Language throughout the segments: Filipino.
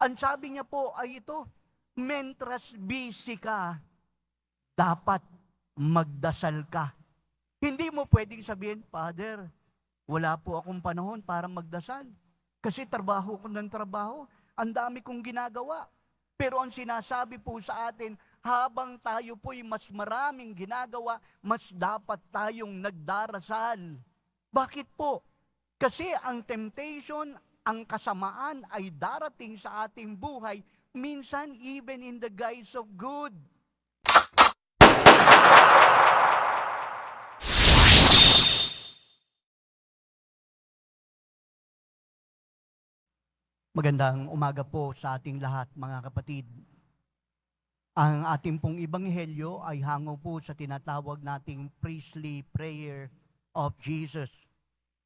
Ang sabi niya po ay ito, mentras busy ka, dapat magdasal ka. Hindi mo pwedeng sabihin, Father, wala po akong panahon para magdasal. Kasi trabaho ko ng trabaho. Ang dami kong ginagawa. Pero ang sinasabi po sa atin, habang tayo po'y mas maraming ginagawa, mas dapat tayong nagdarasal. Bakit po? Kasi ang temptation, ang kasamaan ay darating sa ating buhay, minsan even in the guise of good. Magandang umaga po sa ating lahat, mga kapatid. Ang ating pong ibanghelyo ay hango po sa tinatawag nating priestly prayer of Jesus,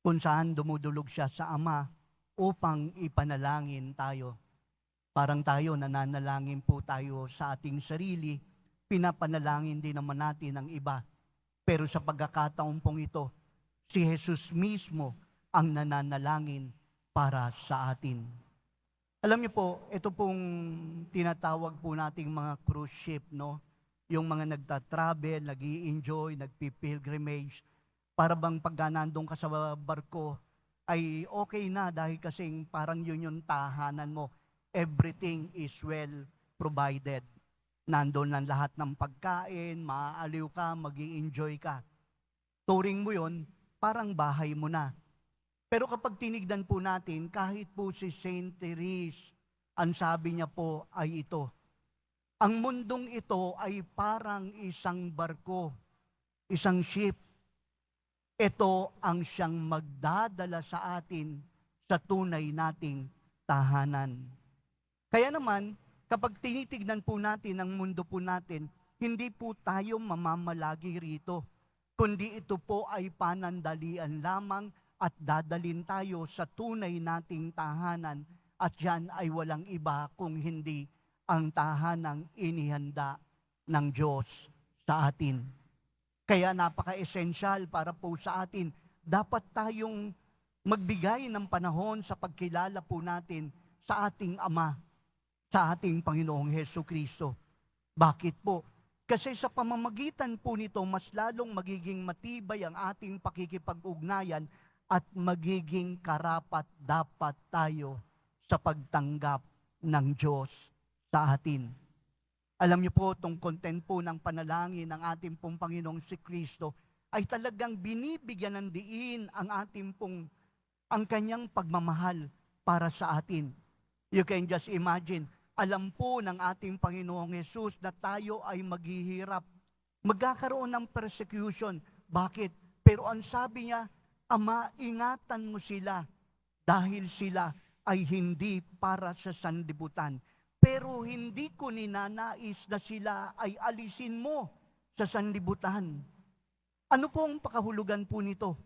kung saan dumudulog siya sa Ama upang ipanalangin tayo. Parang tayo, nananalangin po tayo sa ating sarili, pinapanalangin din naman natin ang iba. Pero sa pagkakataon pong ito, si Jesus mismo ang nananalangin para sa atin. Alam niyo po, ito pong tinatawag po nating mga cruise ship, no? Yung mga nagta-travel, nag enjoy nagpi-pilgrimage, para bang pagka nandun ka sa barko, ay okay na dahil kasing parang yun yung tahanan mo. Everything is well provided. Nandun lang lahat ng pagkain, maaaliw ka, mag enjoy ka. Turing mo yun, parang bahay mo na. Pero kapag tinignan po natin, kahit po si Saint Therese, ang sabi niya po ay ito. Ang mundong ito ay parang isang barko, isang ship. Ito ang siyang magdadala sa atin sa tunay nating tahanan. Kaya naman, kapag tinitignan po natin ang mundo po natin, hindi po tayo mamamalagi rito, kundi ito po ay panandalian lamang at dadalin tayo sa tunay nating tahanan at yan ay walang iba kung hindi ang tahanang inihanda ng Diyos sa atin. Kaya napaka-esensyal para po sa atin, dapat tayong magbigay ng panahon sa pagkilala po natin sa ating Ama, sa ating Panginoong Heso Kristo. Bakit po? Kasi sa pamamagitan po nito, mas lalong magiging matibay ang ating pakikipag-ugnayan at magiging karapat dapat tayo sa pagtanggap ng Diyos sa atin. Alam niyo po, itong content po ng panalangin ng ating pong Panginoong si Kristo ay talagang binibigyan ng diin ang ating pong, ang kanyang pagmamahal para sa atin. You can just imagine, alam po ng ating Panginoong Yesus na tayo ay maghihirap. Magkakaroon ng persecution. Bakit? Pero ang sabi niya, Ama, ingatan mo sila dahil sila ay hindi para sa sandibutan. Pero hindi ko ninanais na sila ay alisin mo sa sandibutan. Ano po ang pakahulugan po nito?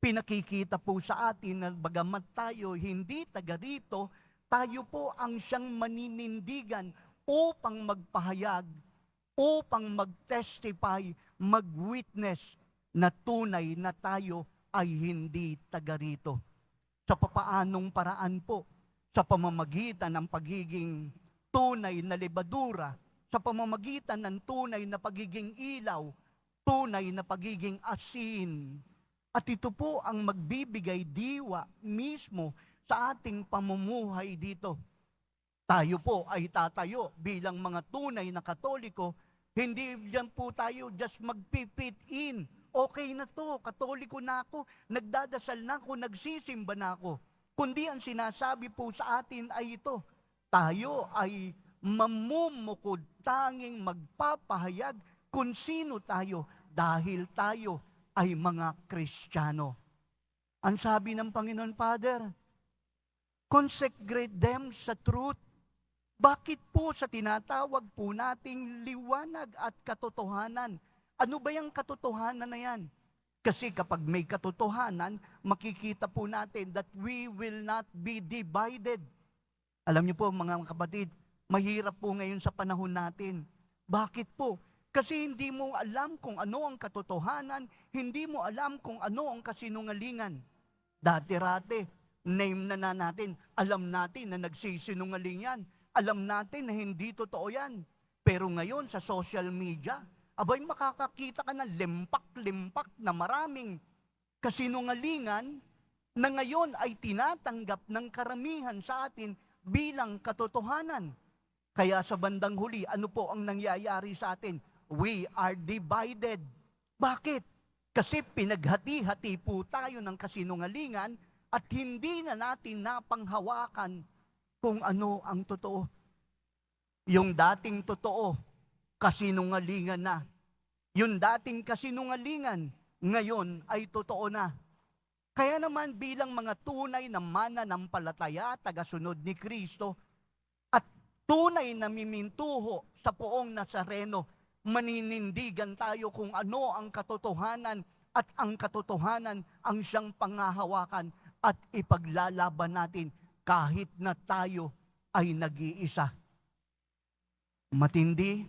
Pinakikita po sa atin na bagamat tayo hindi taga rito, tayo po ang siyang maninindigan upang magpahayag, upang mag-testify, mag-witness na tunay na tayo ay hindi taga rito. Sa papaanong paraan po, sa pamamagitan ng pagiging tunay na lebadura, sa pamamagitan ng tunay na pagiging ilaw, tunay na pagiging asin. At ito po ang magbibigay diwa mismo sa ating pamumuhay dito. Tayo po ay tatayo bilang mga tunay na katoliko, hindi yan po tayo just magpipit in. Okay na to, katoliko na ako, nagdadasal na ako, nagsisimba na ako. Kundi ang sinasabi po sa atin ay ito, tayo ay mamumukod tanging magpapahayag kung sino tayo dahil tayo ay mga Kristiyano. Ang sabi ng Panginoon Father, consecrate them sa truth. Bakit po sa tinatawag po nating liwanag at katotohanan? Ano ba yung katotohanan na yan? Kasi kapag may katotohanan, makikita po natin that we will not be divided. Alam niyo po mga kapatid, mahirap po ngayon sa panahon natin. Bakit po? Kasi hindi mo alam kung ano ang katotohanan, hindi mo alam kung ano ang kasinungalingan. Dati-rate, name na, na natin. Alam natin na nagsisinungaling yan. Alam natin na hindi totoo yan. Pero ngayon sa social media, abay makakakita ka ng limpak-limpak na maraming kasinungalingan na ngayon ay tinatanggap ng karamihan sa atin bilang katotohanan. Kaya sa bandang huli, ano po ang nangyayari sa atin? We are divided. Bakit? Kasi pinaghati-hati po tayo ng kasinungalingan at hindi na natin napanghawakan kung ano ang totoo. Yung dating totoo, kasinungalingan na. Yung dating kasinungalingan, ngayon ay totoo na. Kaya naman bilang mga tunay na mananampalataya, tagasunod ni Kristo, at tunay na mimintuho sa poong Nazareno, maninindigan tayo kung ano ang katotohanan at ang katotohanan ang siyang pangahawakan at ipaglalaban natin kahit na tayo ay nag-iisa. Matindi,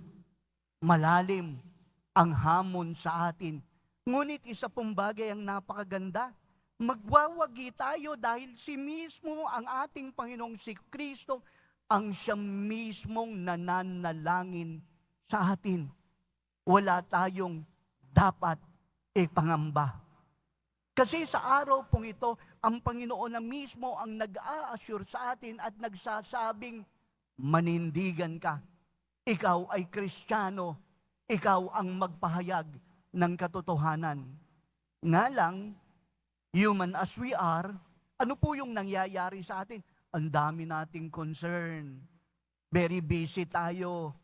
malalim ang hamon sa atin. Ngunit isa pong bagay ang napakaganda. Magwawagi tayo dahil si mismo ang ating Panginoong si Kristo ang siyang mismong nananalangin sa atin. Wala tayong dapat ipangamba. Kasi sa araw pong ito, ang Panginoon na mismo ang nag-a-assure sa atin at nagsasabing, manindigan ka. Ikaw ay Kristiyano. Ikaw ang magpahayag ng katotohanan. Nga lang, human as we are, ano po yung nangyayari sa atin? Ang dami nating concern. Very busy tayo.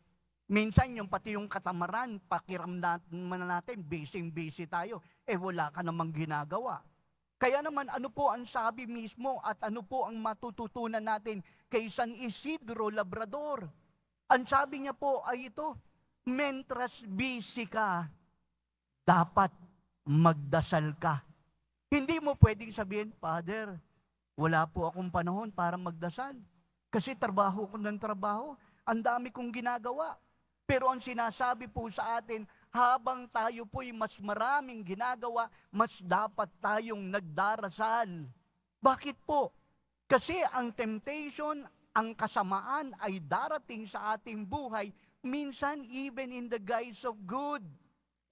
Minsan yung pati yung katamaran, pakiram natin, natin busy-busy tayo. Eh wala ka namang ginagawa. Kaya naman ano po ang sabi mismo at ano po ang matututunan natin kay San Isidro Labrador? Ang sabi niya po ay ito, mentras busy ka, dapat magdasal ka. Hindi mo pwedeng sabihin, Father, wala po akong panahon para magdasal. Kasi trabaho ko ng trabaho, ang dami kong ginagawa. Pero ang sinasabi po sa atin, habang tayo po'y mas maraming ginagawa, mas dapat tayong nagdarasal. Bakit po? Kasi ang temptation, ang kasamaan ay darating sa ating buhay, minsan even in the guise of good.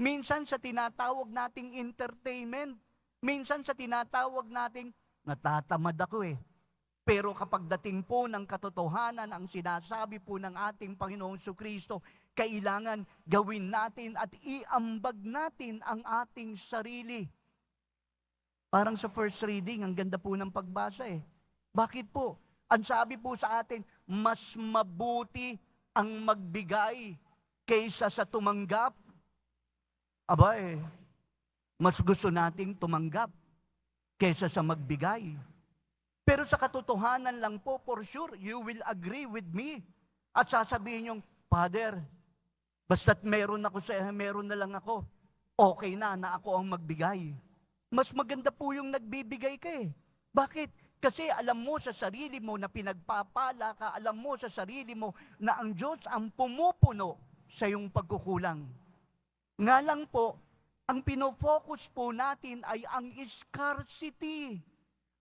Minsan sa tinatawag nating entertainment. Minsan sa tinatawag nating, natatamad ako eh. Pero kapag dating po ng katotohanan ang sinasabi po ng ating Panginoong Kristo, kailangan gawin natin at iambag natin ang ating sarili. Parang sa first reading, ang ganda po ng pagbasa eh. Bakit po? Ang sabi po sa atin, mas mabuti ang magbigay kaysa sa tumanggap. Aba eh, mas gusto nating tumanggap kaysa sa magbigay. Pero sa katotohanan lang po, for sure, you will agree with me. At sasabihin yung, Father, basta't meron ako sa meron na lang ako, okay na na ako ang magbigay. Mas maganda po yung nagbibigay ka eh. Bakit? Kasi alam mo sa sarili mo na pinagpapala ka, alam mo sa sarili mo na ang Diyos ang pumupuno sa iyong pagkukulang. Nga lang po, ang pinofocus po natin ay ang scarcity.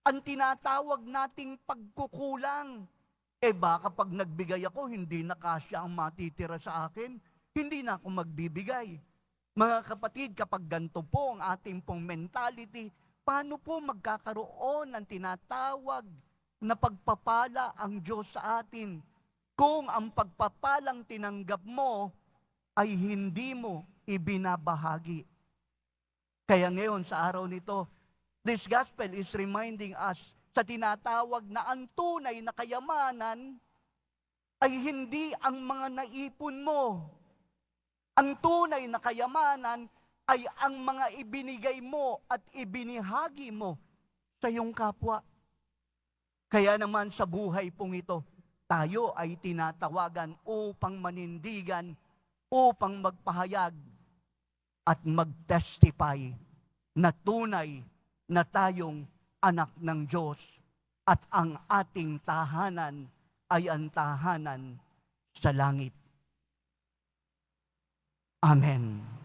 Ang tinatawag nating pagkukulang. Eh baka pag nagbigay ako, hindi na kasya ang matitira sa akin. Hindi na ako magbibigay. Mga kapatid, kapag ganito po ang ating pong mentality, paano po magkakaroon ng tinatawag na pagpapala ang Diyos sa atin kung ang pagpapalang tinanggap mo ay hindi mo ibinabahagi. Kaya ngayon sa araw nito, this gospel is reminding us sa tinatawag na ang tunay na kayamanan ay hindi ang mga naipon mo. Ang tunay na kayamanan ay ang mga ibinigay mo at ibinihagi mo sa iyong kapwa. Kaya naman sa buhay pong ito, tayo ay tinatawagan upang manindigan, upang magpahayag at mag-testify na tunay na tayong anak ng Diyos at ang ating tahanan ay ang tahanan sa langit. Amen.